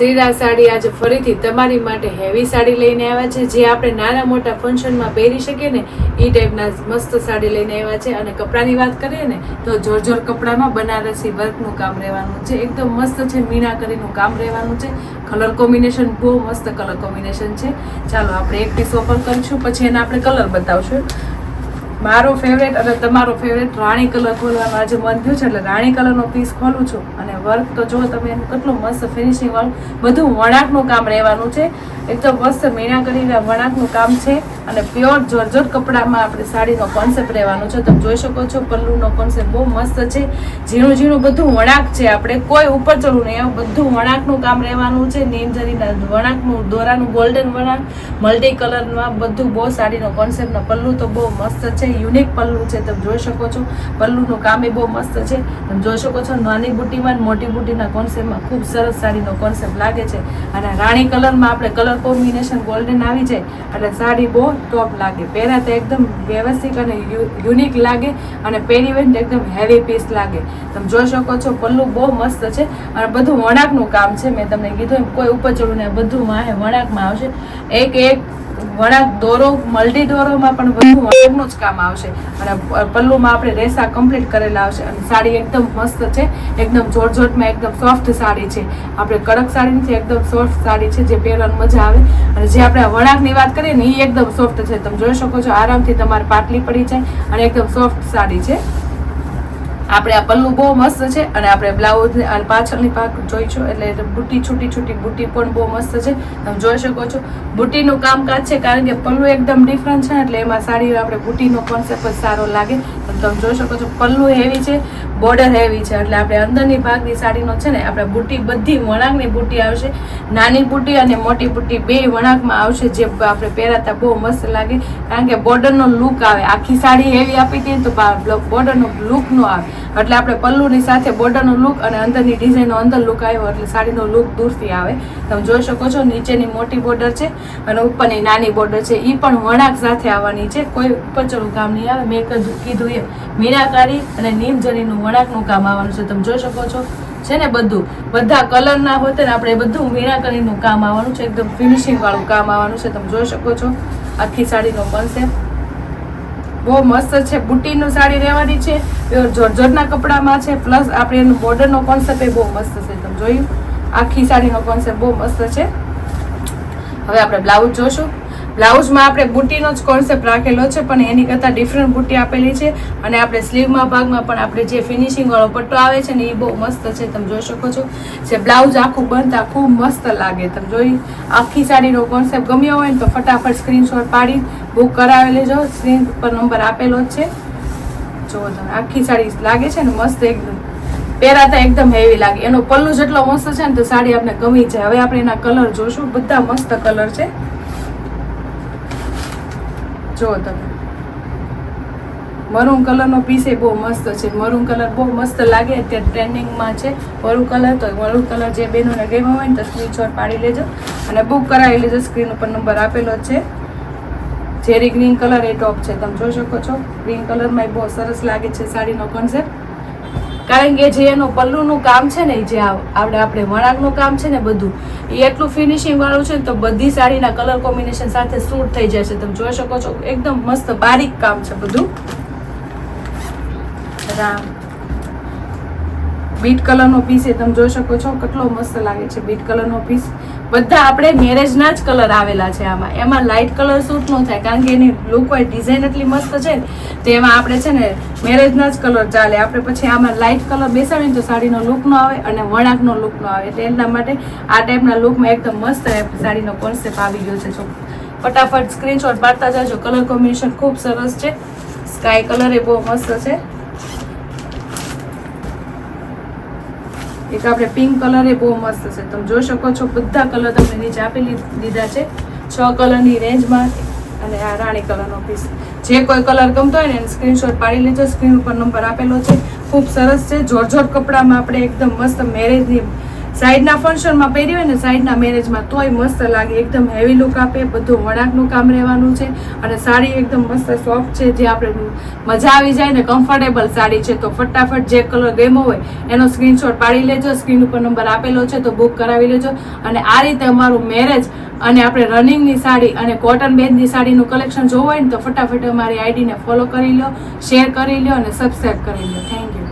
શ્રીરાજ સાડી આજે ફરીથી તમારી માટે હેવી સાડી લઈને આવ્યા છે. જે આપણે નાના મોટા ફંક્શનમાં પહેરી શકીએ ને એ ટાઈપના મસ્ત સાડી લઈને આવ્યા છે. અને કપડાની વાત કરીએ ને, તો જોરજોર કપડામાં બનારસી વર્કનું કામ રહેવાનું છે. એકદમ મસ્ત છે મીનાકરીનું કામ રહેવાનું છે. કલર કોમ્બિનેશન બહુ મસ્ત કલર કોમ્બિનેશન છે. ચાલો, આપણે એક પીસ ઓપન કરીશું, પછી એને આપણે કલર બતાવશું. મારો ફેવરેટ અને તમારો ફેવરેટ રાણી કલર ખોલવાનું આજે મન થયું છે, એટલે રાણી કલરનો પીસ ખોલું છું. અને વર્ક. તો જો તમે એનું કેટલું મસ્ત ફિનિશિંગ વાળું બધું વણાકનું કામ રહેવાનું છે. એકદમ મસ્ત મીણા કરીને વણાકનું કામ છે. અને પ્યોર જોરજોર કપડામાં આપણે સાડીનો કોન્સેપ્ટ રહેવાનો છે. તમે જોઈ શકો છો, પલ્લુનો કોન્સેપ્ટ બહુ મસ્ત છે. ઝીણું ઝીણું બધું વણાક છે આપણે. કોઈ ઉપર ચડવું નહીં. એવું બધું વણાકનું કામ રહેવાનું છે. નીમઝરીના વણાકનું દોરાનું ગોલ્ડન વણાક મલ્ટી કલરમાં બધું બહુ સાડીનો કોન્સેપ્ટનો પલ્લું તો બહુ મસ્ત છે. યુનિક પલ્લુ છે. તમે જોઈ શકો છો. પલ્લુનું કામ એ બહુ મસ્ત છે. તમે જોઈ શકો છો, નાની અને મોટી બુટીના કોન્સેપ્ટમાં ખૂબ સરસ સાડીનો કોન્સેપ્ટ લાગે છે. અને રાણી કલરમાં આપણે કલર કોમ્બિનેશન ગોલ્ડન આવી જાય, એટલે સાડી બહુ ટોપ લાગે. પહેરા તો એકદમ વ્યવસ્થિત અને યુનિક લાગે અને પહેરી હોય એકદમ હેવી પીસ લાગે. તમે જોઈ શકો છો પલ્લું બહુ મસ્ત છે. અને બધું વણાકનું કામ છે. મેં તમને કીધું એમ, કોઈ ઉપર ચડવું ને બધું માહે વણાકમાં આવશે. એક એક વણાક દોરો, મલ્ટી દોરોમાં પણ વધુ વણાકનું જ કામ આવશે. અને પલ્લુમાં આપણે રેસા કમ્પ્લીટ કરેલા આવશે અને સાડી એકદમ મસ્ત છે. એકદમ જોરજોટમાં એકદમ સોફ્ટ સાડી છે. આપણે કડક સાડી નથી એકદમ સોફ્ટ સાડી છે, જે પહેરવાની મજા આવે. અને જે આપણે વણાકની વાત કરીએ ને એ એકદમ સોફ્ટ છે. તમે જોઈ શકો છો, આરામથી તમારે પાટલી પડી જાય અને એકદમ સોફ્ટ સાડી છે. આપણે આ પલ્લું બહુ મસ્ત છે અને આપણે બ્લાઉઝ અને પાછળની પાક જોઈશું એટલે બુટી, છૂટી છૂટી બુટી પણ બહુ મસ્ત છે. તમે જોઈ શકો છો, બુટીનું કામકાજ છે કારણ કે પલ્લું એકદમ ડિફરન્ટ છે એટલે એમાં સાડી આપણે બુટીનો કોન્સેપ્ટ જ સારો લાગે. તમે જોઈ શકો છો, પલ્લું હેવી છે બોર્ડર હેવી છે, એટલે આપણે અંદરની ભાગની સાડીનો છે ને, આપણે બુટી બધી વણાકની બુટી આવશે. નાની બુટી અને મોટી બુટી બે વણાકમાં આવશે, જે આપણે પહેરાતા બહુ મસ્ત લાગે. કારણ કે બોર્ડરનો લુક આવે. આખી સાડી હેવી આપી દઈએ તો બોર્ડરનો લુક ન આવે. એટલે આપણે પલ્લુની સાથે બોર્ડરનો લુક અને અંદરની ડિઝાઇનનો અંદર લુક આવ્યો, એટલે સાડીનો લુક દૂરથી આવે. તમે જોઈ શકો છો, નીચેની મોટી બોર્ડર છે અને ઉપરની નાની બોર્ડર છે. એ પણ વણાક સાથે આવવાની છે. કોઈ ઉપર ચડું કામ નહીં આવે. મેં કીધું એમ. મીનાકારી અને નીમજરીનું વણાકનું કામ આવવાનું છે. તમે જોઈ શકો છો. છે ને બધું? બધા કલરના હોતે ને આપણે બધું મીનાકારીનું કામ આવવાનું છે. એકદમ ફિનિશિંગવાળું કામ આવવાનું છે. તમે જોઈ શકો છો. આખી સાડીનો કોન્સેપ્ટ બહુ મસ્ત છે. બુટીનું સાડી રહેવાની છે. પ્યોર જોરજોરના કપડામાં છે. પ્લસ આપણે એનું બોર્ડરનો કોન્સેપ્ટ એ બહુ મસ્ત છે. તમે જોયું? આખી સાડીનો કોન્સેપ્ટ બહુ મસ્ત છે. હવે આપણે બ્લાઉઝ જોશું. બ્લાઉઝમાં આપણે બુટીનો જ કોન્સેપ્ટ રાખેલો છે, પણ એની કરતાં ડિફરન્ટ બુટી આપેલી છે અને આપણે સ્લીવમાં ભાગમાં પણ આપણે જે ફિનિશિંગવાળો પટ્ટો આવે છે ને એ બહુ મસ્ત છે, તમે જોઈ શકો છો. જે બ્લાઉઝ આખું બનતા ખૂબ મસ્ત લાગે, તમે જોઈ. આખી સાડીનો કોન્સેપ્ટ ગમ્યો હોય ને તો ફટાફટ સ્ક્રીનશોટ પાડી બુક કરાવી લેજો. સ્ક્રીન પર નંબર આપેલો જ છે. જુઓ તમે, આખી સાડી લાગે છે ને મસ્ત એકદમ. પહેરાતા એકદમ હેવી લાગે. એનો પલ્લુ જેટલો મસ્ત છે ને તો સાડી આપણે ગમી જાય. હવે આપણે એના કલર જોશું. બધા મસ્ત કલર છે. જો તમે. મરૂન કલરનો પીસ એ બહુ મસ્ત છે. મરૂન કલર બહુ મસ્ત લાગે અત્યારે ટ્રેન્ડિંગમાં છે. મરૂન કલર તો મરૂન કલર જે બહેનોને ગમ્યો હોય ને તો સ્ક્રીનશોટ પાડી લેજો. અને બુક કરાવી લેજો. સ્ક્રીન ઉપર નંબર આપેલો છે. ઝેરી ગ્રીન કલર એ ટોપ છે. તમે જોઈ શકો છો. ગ્રીન કલરમાં એ બહુ સરસ લાગે છે સાડીનો કોન્સેપ્ટ કારણ કે જે એનું પલ્લુનું કામ છે ને જે આપણે આપણે વણાકનું કામ છે ને બધું, એ એટલું ફિનિશિંગ વાળું છે ને, તો બધી સાડીના કલર કોમ્બિનેશન સાથે સૂટ થઈ જશે તમે જોઈ શકો છો, એકદમ મસ્ત બારીક કામ છે બધું. રામ. બીટ કલરનો પીસ એ તમે જોઈ શકો છો, કેટલો મસ્ત લાગે છે બીટ કલરનો પીસ બધા આપણે મેરેજના જ કલર આવેલા છે આમાં. એમાં લાઇટ કલર સૂટ ન થાય, કારણ કે એની લુક હોય ડિઝાઇન એટલી મસ્ત છે તો એમાં આપણે છે ને મેરેજના જ કલર ચાલે. આપણે પછી આમાં લાઇટ કલર બેસાડીને તો સાડીનો લુક ન આવે અને વળાંકનો લુક ન આવે. એટલે એના માટે આ ટાઈપના લુકમાં એકદમ મસ્ત સાડીનો કોન્સેપ્ટ આવી ગયો છે. જો ફટાફટ સ્ક્રીનશોટ મારતા જાજો. કલર કોમ્બિનેશન ખૂબ સરસ છે. સ્કાય કલર એ બહુ મસ્ત છે. એક આપણે પિંક કલર એ બહુ મસ્ત છે. તમે જોઈ શકો છો બધા કલર તમને નીચે આપી દીધા છે. છ કલરની રેન્જમાં અને આ રાણી કલરનો પીસ જે કોઈ કલર ગમતો હોય ને એને સ્ક્રીનશોટ પાડી લેજો. સ્ક્રીન ઉપર નંબર આપેલો છે. ખૂબ સરસ છે. જોરજોર કપડામાં આપણે એકદમ મસ્ત મેરેજની સાઈડના ફંક્શનમાં પહેરી હોય ને સાઈડના મેરેજમાં તોય મસ્ત લાગે, એકદમ હેવી લુક આપે, બધું વણાકનું કામ રહેવાનું છે અને સાડી એકદમ મસ્ત સોફ્ટ છે, જે આપણે મજા આવી જાય ને કમ્ફર્ટેબલ સાડી છે, તો ફટાફટ જે કલર ગેમો હોય એનો સ્ક્રીનશોટ પાડી લેજો સ્ક્રીન ઉપર નંબર આપેલો છે તો બુક કરાવી લેજો. અને આ રીતે અમારું મેરેજ અને આપણે રનિંગની સાડી અને કોટન બેનની સાડીનું કલેક્શન જોવું હોય ને તો ફટાફટ અમારી આઈડીને ફોલો કરી લો શેર કરી લો અને સબસ્ક્રાઈબ કરી લો. Thank you